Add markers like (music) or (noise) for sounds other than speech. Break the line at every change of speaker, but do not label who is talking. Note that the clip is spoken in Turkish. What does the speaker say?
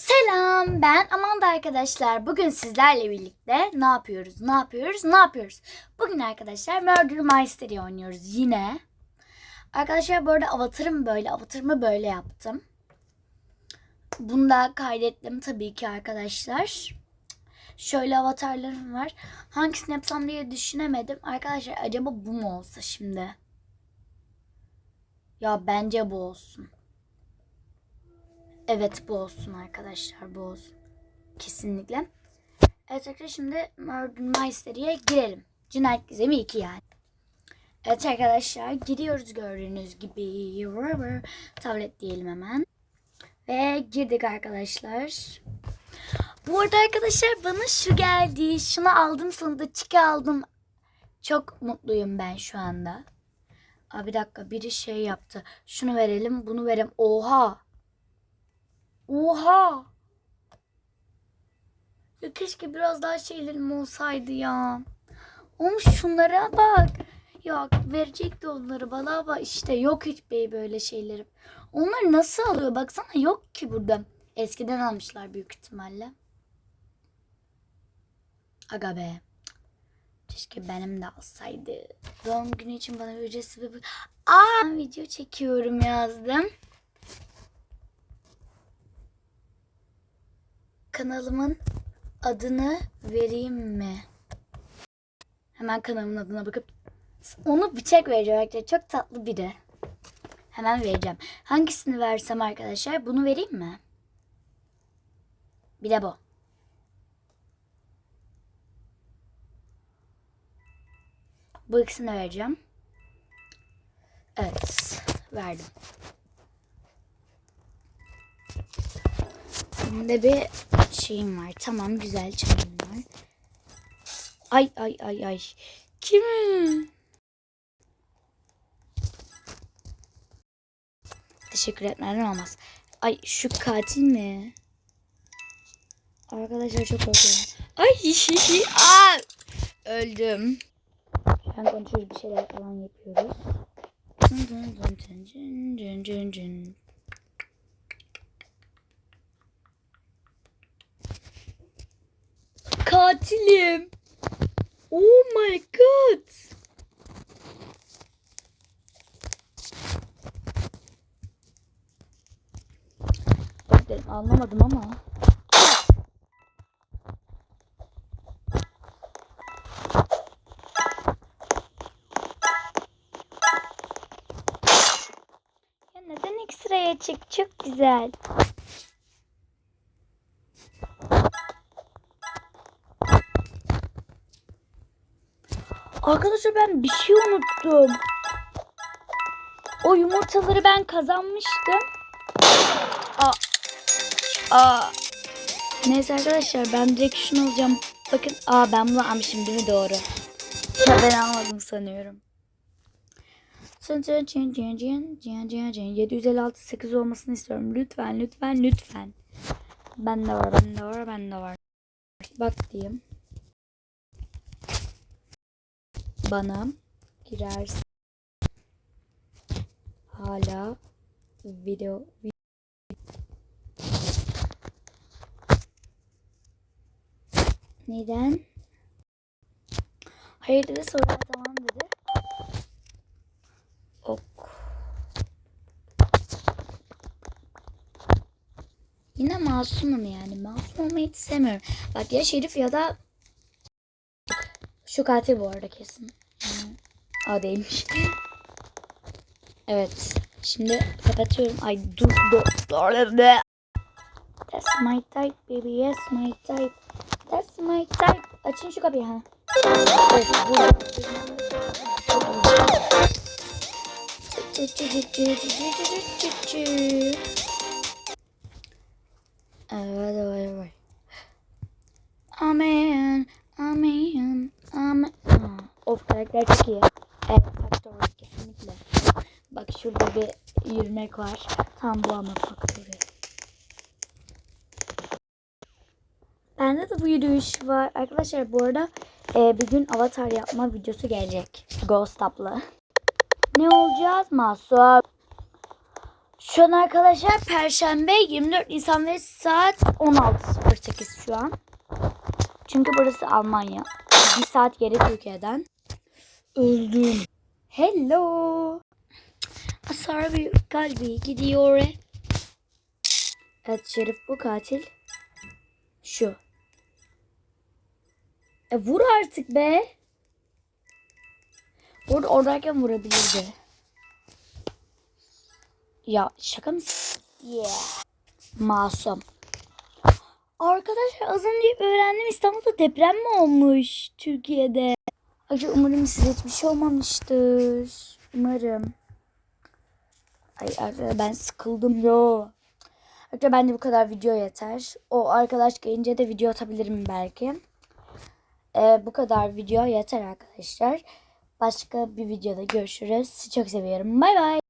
Selam ben Amanda arkadaşlar. Bugün sizlerle birlikte ne yapıyoruz? Ne yapıyoruz? Ne yapıyoruz? Bugün arkadaşlar Murder Mystery oynuyoruz yine. Arkadaşlar bu arada avatarım böyle. Avatarımı böyle yaptım. Bunu da kaydettim tabii ki arkadaşlar. Şöyle avatarlarım var. Hangisini yapsam diye düşünemedim. Arkadaşlar acaba bu mu olsa şimdi? Ya bence bu olsun. Evet bu olsun arkadaşlar bu olsun. Kesinlikle. Evet arkadaşlar şimdi Murder Mystery'e girelim. Cinayet Gizemi 2 yani. Evet arkadaşlar giriyoruz gördüğünüz gibi. Tablet diyelim hemen. Ve girdik arkadaşlar. Bu arada arkadaşlar bana şu geldi. Şunu aldım sonunda çiki aldım. Çok mutluyum ben şu anda. Aa, bir dakika biri şey yaptı. Şunu verelim bunu verelim. Oha. Oha. Ya keşke biraz daha şeylerim olsaydı ya. Oğlum şunlara bak. Ya verecekti onları bana ama işte yok hiç bey böyle şeylerim. Onlar nasıl alıyor baksana yok ki burada. Eskiden almışlar büyük ihtimalle. Aga be. Keşke benim de alsaydı. Doğum günü için bana ücretsiz bir... Aa video çekiyorum yazdım. Kanalımın adını vereyim mi? Hemen kanalımın adına bakıp onu bıçak vereceğim arkadaşlar. Çok tatlı biri. Hemen vereceğim. Hangisini versem arkadaşlar? Bunu vereyim mi? Bir de bu. Bu ikisini vereceğim. Evet. Verdim. Şimdi bir şeyim var. Tamam güzel çayım var. Ay ay ay ay. Kim? Teşekkür etmeden olmaz. Ay şu katil mi? Arkadaşlar çok korkuyorum. Ay (laughs) şişi. Aa! Öldüm. Şu an bir şeyler falan yapıyoruz. Katilim. Oh my god. Dedim anlamadım ama. Ya neden ilk sıraya çık? Çok güzel. Arkadaşlar ben bir şey unuttum. O yumurtaları ben kazanmıştım. Aa. Aa. Neyse arkadaşlar ben direkt şunu alacağım. Bakın aa ben bunu almışım değil mi doğru? Ben almadım sanıyorum. 756 8 olmasını istiyorum. Lütfen lütfen lütfen. Ben de var ben de var ben de var. Bak diyeyim. Bana girersin. Hala video Neden? Hayır dedi sonra tamam dedi. Ok. Yine masumum yani. Masum olmayı hiç sevmiyorum. Bak ya Şerif ya da şu katil bu arada kesin. A değilmiş. evet. Şimdi kapatıyorum. Ay dur dur. dur. That's my type baby. Yes my type. That's my type. Açın şu kapıyı ha. Evet. Evet, evet. Amen. Amen. Amen. Of karakter çok. Evet faktör kesinlikle. Bak şurada bir yürümek var. Tam bu ama faktörü. Bende de bu yürüyüş var. Arkadaşlar bu arada e, bir gün avatar yapma videosu gelecek. Ghost Up'la. Ne olacağız? Masum. Şu an arkadaşlar Perşembe 24 Nisan ve saat 16.08 şu an. Çünkü burası Almanya. Bir saat geri Türkiye'den. Öldüm. Hello. Hasar bir kalbi gidiyor. Evet Şerif bu katil. Şu. E vur artık be. Orada oradayken vurabilirdi. Ya şaka mısın? Yeah. Masum. Arkadaşlar az önce öğrendim İstanbul'da deprem mi olmuş Türkiye'de? Acı umarım size hiçbir şey olmamıştır. Umarım. Ay arkadaşlar ben sıkıldım yo. Arkadaşlar bence bu kadar video yeter. O arkadaş gelince de video atabilirim belki. Ee, bu kadar video yeter arkadaşlar. Başka bir videoda görüşürüz. Sizi çok seviyorum. Bay bay.